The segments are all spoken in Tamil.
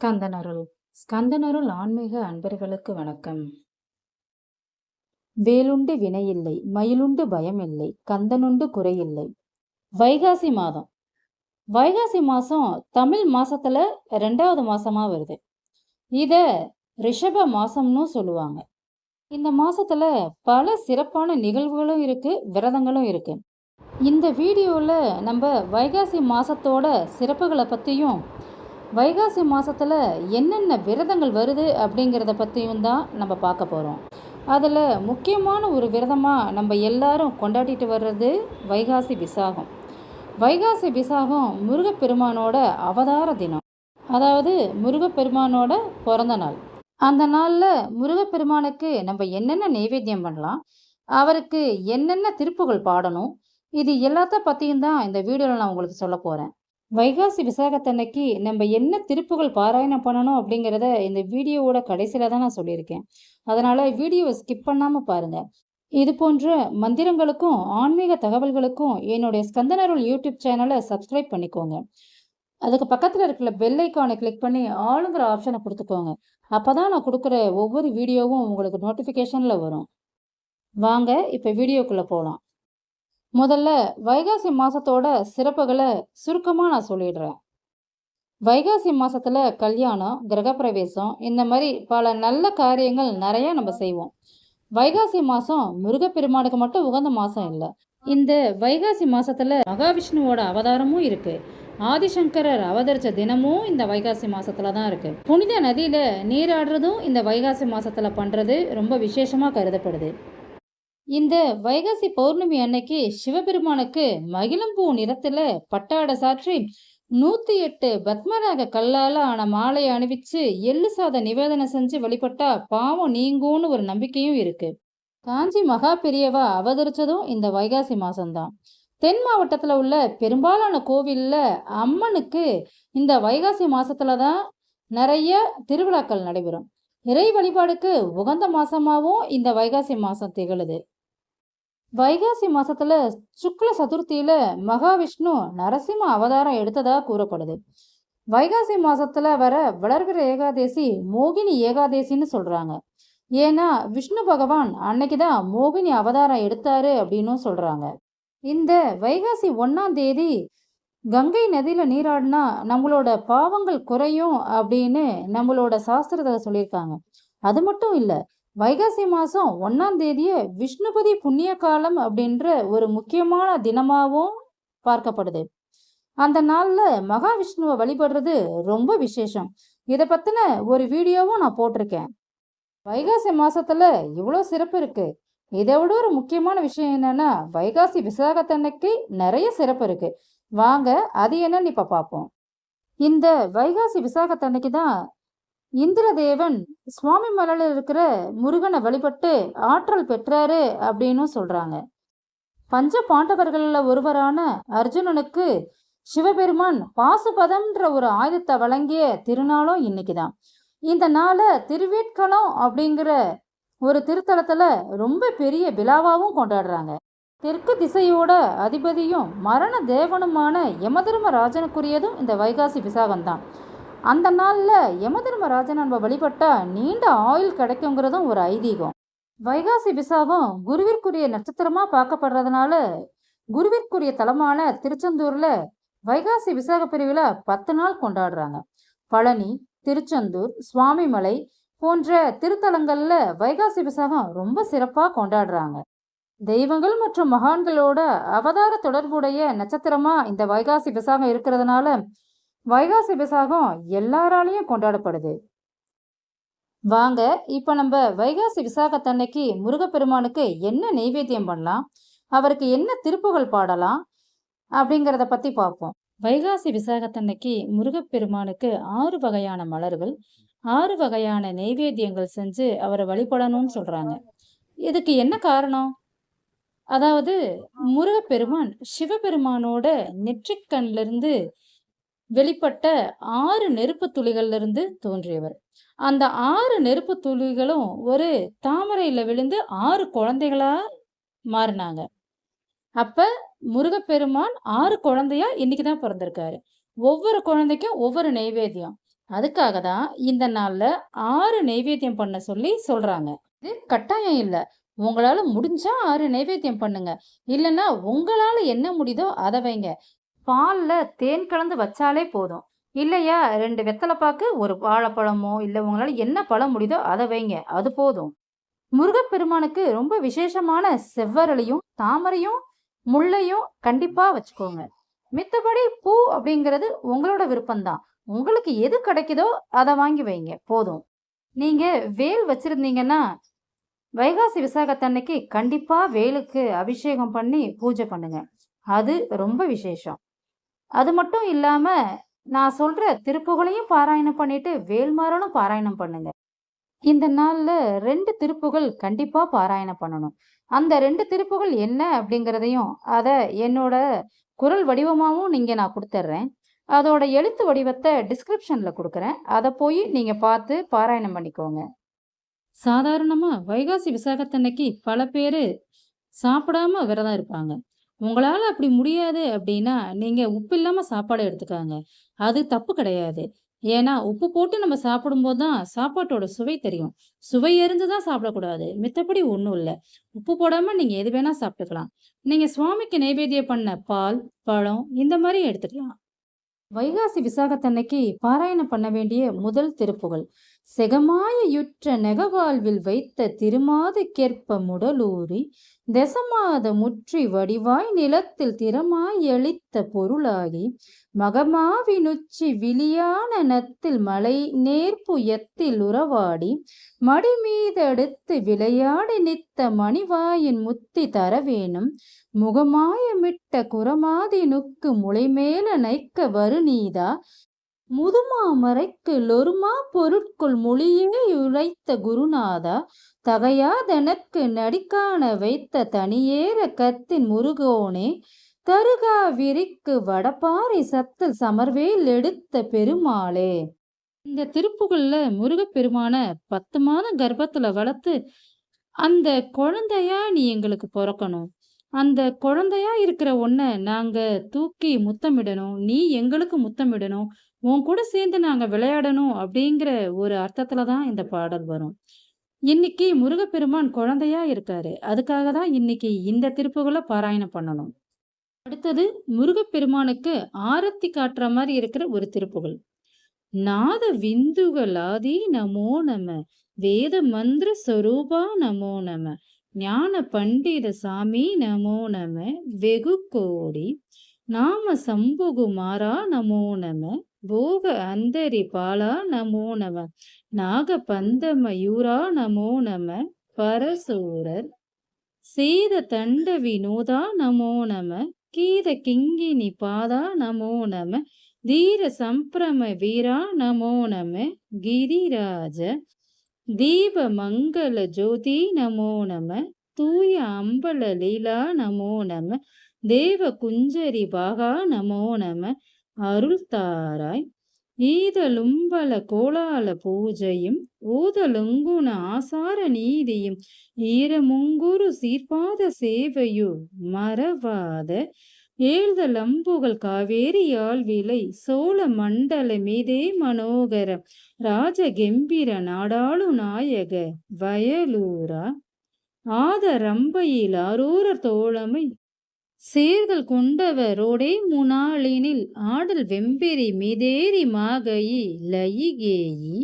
ஸ்கந்தனருள். ஸ்கந்தனருள் ஆன்மீக அன்பர்களுக்கு வணக்கம். வேலுண்டு வினையில்லை மயிலுண்டு பயமில்லை கந்தனுண்டு குறையில்லை. வைகாசி மாதம். வைகாசி மாசம் தமிழ் மாசத்துல ரெண்டாவது மாசமா வருது. இத ரிஷப மாசம்னு சொல்லுவாங்க. இந்த மாசத்துல பல சிறப்பான நிகழ்வுகளும் இருக்கு விரதங்களும் இருக்கு. இந்த வீடியோவில் நம்ம வைகாசி மாசத்தோட சிறப்புகளை பற்றியும் வைகாசி மாதத்தில் என்னென்ன விரதங்கள் வருது அப்படிங்கிறத பற்றியும் தான் நம்ம பார்க்க போகிறோம் அதில் முக்கியமான ஒரு விரதமாக நம்ம எல்லாரும் கொண்டாடிட்டு வர்றது வைகாசி விசாகம். வைகாசி விசாகம் முருகப்பெருமானோட அவதார தினம். அதாவது முருகப்பெருமானோட பிறந்த நாள். அந்த நாளில் முருகப்பெருமானுக்கு நம்ம என்னென்ன நைவேத்தியம் பண்ணலாம் அவருக்கு என்னென்ன திருப்புகள் பாடணும் இது எல்லாத்த பற்றியும் தான் இந்த வீடியோவில் நான் உங்களுக்கு சொல்ல போகிறேன் வைகாசி விசாகத்தன்னைக்கு நம்ம என்ன திருப்புகள் பாராயணம் பண்ணணும் அப்படிங்கிறத இந்த வீடியோவோட கடைசியில் தான் நான் சொல்லியிருக்கேன். அதனால் வீடியோவை ஸ்கிப் பண்ணாமல் பாருங்கள் இது போன்ற மந்திரங்களுக்கும் ஆன்மீக தகவல்களுக்கும் என்னுடைய ஸ்கந்தனருள் யூடியூப் சேனலை சப்ஸ்கிரைப் பண்ணிக்கோங்க. அதுக்கு பக்கத்தில் இருக்கிற பெல் ஐக்கானை கிளிக் பண்ணி ஆளுங்கிற ஆப்ஷனை கொடுத்துக்கோங்க. அப்போ தான் நான் கொடுக்குற ஒவ்வொரு வீடியோவும் உங்களுக்கு நோட்டிஃபிகேஷனில் வரும். வாங்க இப்போ வீடியோக்குள்ளே போகலாம் முதல்ல வைகாசி மாசத்தோட சிறப்புகளை சுருக்கமாக நான் சொல்லிடுறேன். வைகாசி மாசத்துல கல்யாணம் கிரகப்பிரவேசம் இந்த மாதிரி பல நல்ல காரியங்கள் நிறைய நம்ம செய்வோம். வைகாசி மாசம் முருகப்பெருமானுக்கு மட்டும் உகந்த மாசம் இல்லை. இந்த வைகாசி மாசத்துல மகாவிஷ்ணுவோட அவதாரமும் இருக்கு. ஆதிசங்கரர் அவதரிச்ச தினமும் இந்த வைகாசி மாசத்துல தான் இருக்கு. புனித நதியில நீராடுறதும் இந்த வைகாசி மாசத்துல பண்றது ரொம்ப விசேஷமா கருதப்படுது. இந்த வைகாசி பௌர்ணமி அன்னைக்கு சிவபெருமானுக்கு மகிழம்பூ நிறத்துல பட்டாடை சாற்றி நூத்தி எட்டு பத்மராக கல்லால ஆன மாலையை அணிவிச்சு எள்ளு சாத நிவேதனம் செஞ்சு வழிபட்டா பாவம் நீங்கும்னு ஒரு நம்பிக்கையும் இருக்கு. காஞ்சி மகா பெரியவா அவதரிச்சதும் இந்த வைகாசி மாசம்தான். தென் மாவட்டத்துல உள்ள பெரும்பாலான கோவில்ல அம்மனுக்கு இந்த வைகாசி மாசத்துல தான் நிறைய திருவிழாக்கள் நடைபெறும். இறை வழிபாடுக்கு உகந்த மாசமாகவும் இந்த வைகாசி மாசம் திகழுது. வைகாசி மாசத்துல சுக்ல சதுர்த்தியில மகாவிஷ்ணு நரசிம்ம அவதாரம் எடுத்ததா கூறப்படுது. வைகாசி மாசத்துல வர வளர்கிற ஏகாதேசி மோகினி ஏகாதேசின்னு சொல்றாங்க. ஏன்னா விஷ்ணு பகவான் அன்னைக்குதான் மோகினி அவதாரம் எடுத்தாரு அப்படின்னும் சொல்றாங்க. இந்த வைகாசி ஒன்னாம் தேதி கங்கை நதியில நீராடினா நம்மளோட பாவங்கள் குறையும் அப்படின்னு நம்மளோட சாஸ்திரத்தை சொல்லியிருக்காங்க. அது மட்டும் இல்லை வைகாசி மாதம் ஒன்றாம் தேதிய விஷ்ணுபதி புண்ணிய காலம் அப்படின்ற ஒரு முக்கியமான தினமாகவும் பார்க்கப்படுது. அந்த நாளில் மகாவிஷ்ணுவை வழிபடுறது ரொம்ப விசேஷம். இதை பற்றின ஒரு வீடியோவும் நான் போட்டிருக்கேன். வைகாசி மாதத்தில் இவ்வளோ சிறப்பு இருக்குது இதை விட ஒரு முக்கியமான விஷயம் என்னன்னா வைகாசி விசாகத்தன்னைக்கு நிறைய சிறப்பு இருக்குது வாங்க அது என்னன்னு இப்போ பார்ப்போம். இந்த வைகாசி விசாகத்தன்னைக்கு தான் இந்திரதேவன் சுவாமி மலையில் இருக்கிற முருகனை வழிபட்டு ஆற்றல் பெற்றாரு அப்படின்னு சொல்றாங்க. பஞ்ச பாண்டவர்களில் ஒருவரான அர்ஜுனனுக்கு சிவபெருமான் பாசுபதம்ன்ற ஒரு ஆயுதத்தை வழங்கிய திருநாளும் இன்னைக்குதான் இந்த நாளை திருவேட்களம் அப்படிங்கிற ஒரு திருத்தலத்துல ரொம்ப பெரிய விழாவாகவும் கொண்டாடுறாங்க. தெற்கு திசையோட அதிபதியும் மரண தேவனுமான யமதர்மராஜனுக்குரியதும் இந்த வைகாசி விசாகம்தான். அந்த நாளில் யமதர்மராஜன் நம்ம வழிபட்டா நீண்ட ஆயுள் கிடைக்குங்கிறதும் ஒரு ஐதீகம். வைகாசி விசாகம் குருவிற்குரிய நட்சத்திரமா பார்க்கப்படுறதுனால குருவிற்குரிய தலமான திருச்செந்தூர்ல வைகாசி விசாக பிரிவில் பத்து நாள் கொண்டாடுறாங்க. பழனி திருச்செந்தூர் சுவாமிமலை போன்ற திருத்தலங்கள்ல வைகாசி விசாகம் ரொம்ப சிறப்பாக கொண்டாடுறாங்க. தெய்வங்கள் மற்றும் மகான்களோட அவதார தொடர்புடைய நட்சத்திரமா இந்த வைகாசி விசாகம் இருக்கிறதுனால வைகாசி விசாகம் எல்லாராலையும் கொண்டாடப்படுது. வாங்க இப்போ நம்ம வைகாசி விசாகத்தன்னைக்கு முருகப்பெருமானுக்கு என்ன நெய்வேத்தியம் பண்ணலாம்? அவருக்கு என்ன திருப்புகள் பாடலாம்? அப்படிங்கிறத பற்றி பார்ப்போம். வைகாசி விசாகத்தன்னைக்கு முருகப்பெருமானுக்கு ஆறு வகையான மலர்கள் ஆறு வகையான நெய்வேத்தியங்கள் செஞ்சு அவரை வழிபடணும்னு சொல்றாங்க. இதுக்கு என்ன காரணம்? அதாவது முருகப்பெருமான் சிவபெருமானோட நெற்றிக்கண்ணிலிருந்து வெளிப்பட்ட ஆறு நெருப்பு துளிகளிலிருந்து தோன்றியவர். அந்த ஆறு நெருப்பு துளிகளும் ஒரு தாமரையில விழுந்து ஆறு குழந்தைகளா மாறினாங்க. அப்ப முருகப்பெருமான் ஆறு குழந்தையா இன்னைக்கு தான் பிறந்திருக்காரு. ஒவ்வொரு குழந்தைக்கும் ஒவ்வொரு நெய்வேத்தியம் அதுக்காக தான் இந்த நாள்ல ஆறு நெய்வேத்தியம் பண்ண சொல்லி சொல்றாங்க. இது கட்டாயம் இல்லை. உங்களால முடிஞ்சா ஆறு நைவேத்தியம் பண்ணுங்க. இல்லைன்னா உங்களால என்ன முடியுதோ அதை வைங்க. பால்ல தேன் கலந்து வச்சாலே போதும். இல்லையா? ரெண்டு வெத்தலைப்பாக்கு ஒரு வாழைப்பழமோ இல்லை உங்களால என்ன பழம் முடியுதோ அதை வைங்க. அது போதும். முருகப்பெருமானுக்கு ரொம்ப விசேஷமான செவ்வரளியும் தாமரையும் முள்ளையும் கண்டிப்பாக வச்சுக்கோங்க. மித்தபடி பூ அப்படிங்கிறது உங்களோட விருப்பம்தான். உங்களுக்கு எது கிடைக்குதோ அதை வாங்கி வைங்க. போதும். நீங்கள் வேல் வச்சுருந்தீங்கன்னா வைகாசி விசாகத்தன்னைக்கு கண்டிப்பாக வேலுக்கு அபிஷேகம் பண்ணி பூஜை பண்ணுங்க. அது ரொம்ப விசேஷம். அது மட்டும் இல்லாம நான் சொல்ற திருப்புகளையும் பாராயணம் பண்ணிட்டு வேல்மாறனும் பாராயணம் பண்ணுங்க. இந்த நாள்ல ரெண்டு திருப்புகள் கண்டிப்பா பாராயணம் பண்ணணும். அந்த ரெண்டு திருப்புகள் என்ன அப்படிங்கிறதையும் அதை என்னோட குரல் வடிவமாகவும் நீங்க நான் கொடுத்துட்றேன் அதோட எழுத்து வடிவத்தை டிஸ்கிரிப்ஷன்ல கொடுக்குறேன். அதை போய் நீங்க பார்த்து பாராயணம் பண்ணிக்கோங்க. சாதாரணமா வைகாசி விசாகத்தன்னைக்கு பல பேர் சாப்பிடாம விரதம் இருப்பாங்க. உங்களால அப்படி முடியாது அப்படின்னா நீங்க உப்பு இல்லாம சாப்பாடு எடுத்துக்காங்க. அது தப்பு கிடையாது. ஏன்னா உப்பு போட்டு நம்ம சாப்பிடும்போது தான் சாப்பாட்டோட சுவை தெரியும். சுவை எரிஞ்சு தான் சாப்பிடக்கூடாது. மித்தபடி ஒன்றும் இல்லை. உப்பு போடாம நீங்க எது வேணா சாப்பிட்டுக்கலாம். நீங்க சுவாமிக்கு நைவேத்தியம் பண்ண பால் பழம் இந்த மாதிரி எடுத்துக்கலாம். வைகாசி விசாகத்தன்னைக்கு பாராயணம் பண்ண வேண்டிய முதல் திருப்புகள். செகமாயுற்ற நெகவாழ்வில் வைத்த திருமாது கேற்ப முடலூரி தசமாத முற்றி வடிவாய் நிலத்தில் திறமாய் எளித்த பொருளாகி மகமாவினுச்சி விழியான நத்தில் மலை நேர்ப்புயத்தில் உறவாடி மடிமீதடுத்து விளையாடி நித்த மணிவாயின் முத்தி தரவேணும் முகமாயமிட்ட குரமாதினுக்கு முளைமேல நைக்க வருநீதா முதுமாமரைக்கு லொருமா பொருட்குள் மொழியே உரைத்த குருநாதா தகையாதெனக்கு நடிக்கான வைத்த தனியேற கத்தின் முருகோனே தருகா விரிக்கு வடபாறை சத்தல் சமர்வேல் எடுத்த பெருமாளே. இந்த திருப்புகள்ல முருகப்பெருமான பத்து மாதம் கர்ப்பத்துல வளர்த்து அந்த குழந்தையா நீ எங்களுக்கு பிறக்கணும். அந்த குழந்தையா இருக்கிற ஒன்ன நாங்க தூக்கி முத்தமிடணும் நீ எங்களுக்கு முத்தமிடணும் உன் கூட சேர்ந்து நாங்க விளையாடணும் அப்படிங்கிற ஒரு அர்த்தத்துல தான் இந்த பாடல் வரும். இன்னைக்கு முருகப்பெருமான் குழந்தையா இருக்காரு. அதுக்காக தான் இன்னைக்கு இந்த திருப்புகளை பாராயணம் பண்ணணும். அடுத்தது முருகப்பெருமானுக்கு ஆரத்தி காட்டுற மாதிரி இருக்கிற ஒரு திருப்புகள். நாத விந்துகளாதி நமோ நம வேத மந்திர ஸ்வரூபா நமோ நம ஞான பண்டித சாமி நமோ நம வெகு கோடி. நாம சம்புகுமாரா நமோ நம போக அந்தரி பாலா நமோ நம நாக பந்தமயூரா நமோ நம பரசூரர். சீத தண்ட வினோதா நமோ நம கீத கிங்கினி பாதா நமோ நம தீர சம்பிரம வீரா நமோ நம கிரிராஜ. தீப மங்கள ஜோதி நமோ நம தூய அம்பல லீலா நமோ நம தேவ குஞ்சரி பாகா நமோ நம அருள் தாராய். ஈதலும்பல கோலால பூஜையும் ஊதலுங்குண ஆசார நீதியும் ஈரமுங்குரு சீர்பாத சேவையு மறவாத ஏழ்தலம்புகள் காவேரி ஆழ்விலை சோழ மண்டல மீதே மனோகர ராஜ கெம்பிர நாடாளு நாயக வயலூரா. ஆதரம்பையில் ஆரூரர் தோழமை சீர்கள் கொண்டவரோடே முனாளினில் ஆடல் வெம்பெரி மிதேரி மாகையி லயிகேயி.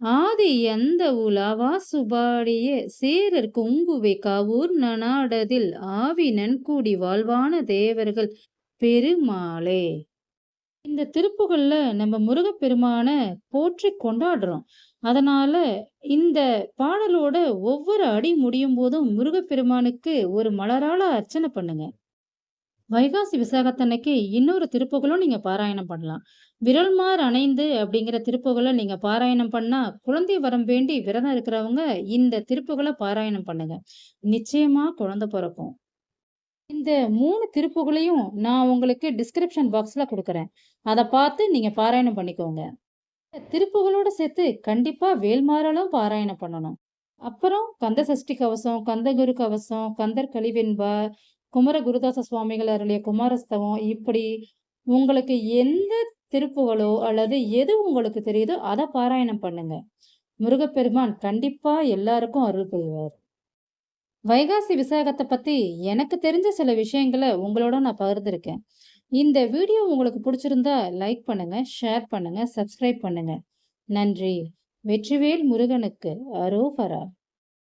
ஆதி எந்த உலாவா சுபாடிய? சேரர் குங்குவை கவூர் நனாடதில் ஆவி நன்கூடி வாழ்வான தேவர்கள் பெருமாளே. இந்த திருப்புகள்ல நம்ம முருகப்பெருமான போற்றி கொண்டாடுறோம். அதனால இந்த பாடலோட ஒவ்வொரு அடி முடியும் போதும் முருகப்பெருமானுக்கு ஒரு மலரால அர்ச்சனை பண்ணுங்க. வைகாசி விசாகத்தன்னைக்கு இன்னொரு திருப்புகளும் நீங்க பாராயணம் பண்ணலாம். விரல்மார் அணைந்து அப்படிங்கிற திருப்புகளை நீங்கள் பாராயணம் பண்ணால் குழந்தை வரம் வேண்டி விரதம் இருக்கிறவங்க இந்த திருப்புகளை பாராயணம் பண்ணுங்க. நிச்சயமாக குழந்தை பிறக்கும். இந்த மூணு திருப்புகளையும் நான் உங்களுக்கு டிஸ்கிரிப்ஷன் பாக்ஸில் கொடுக்குறேன். அதை பார்த்து நீங்கள் பாராயணம் பண்ணிக்கோங்க. திருப்புகளோட சேர்த்து கண்டிப்பாக வேல்மாறலும் பாராயணம் பண்ணணும். அப்புறம் கந்த சஷ்டி கவசம் கந்தகுரு கவசம் கந்தர் கழிவென்பா குமர குருதாச சுவாமிகள் அருளிய குமாரஸ்தவம் இப்படி உங்களுக்கு எந்த திருப்புகளோ அல்லது எது உங்களுக்கு தெரியுதோ அதை பாராயணம் பண்ணுங்க. முருகப்பெருமான் கண்டிப்பா எல்லாருக்கும் அருள் புரிவார். வைகாசி விசாகத்தை பத்தி எனக்கு தெரிஞ்ச சில விஷயங்களை உங்களோட நான் பகிர்ந்திருக்கேன். இந்த வீடியோ உங்களுக்கு பிடிச்சிருந்தா லைக் பண்ணுங்க ஷேர் பண்ணுங்க சப்ஸ்கிரைப் பண்ணுங்க. நன்றி. வெற்றிவேல் முருகனுக்கு அரோபரா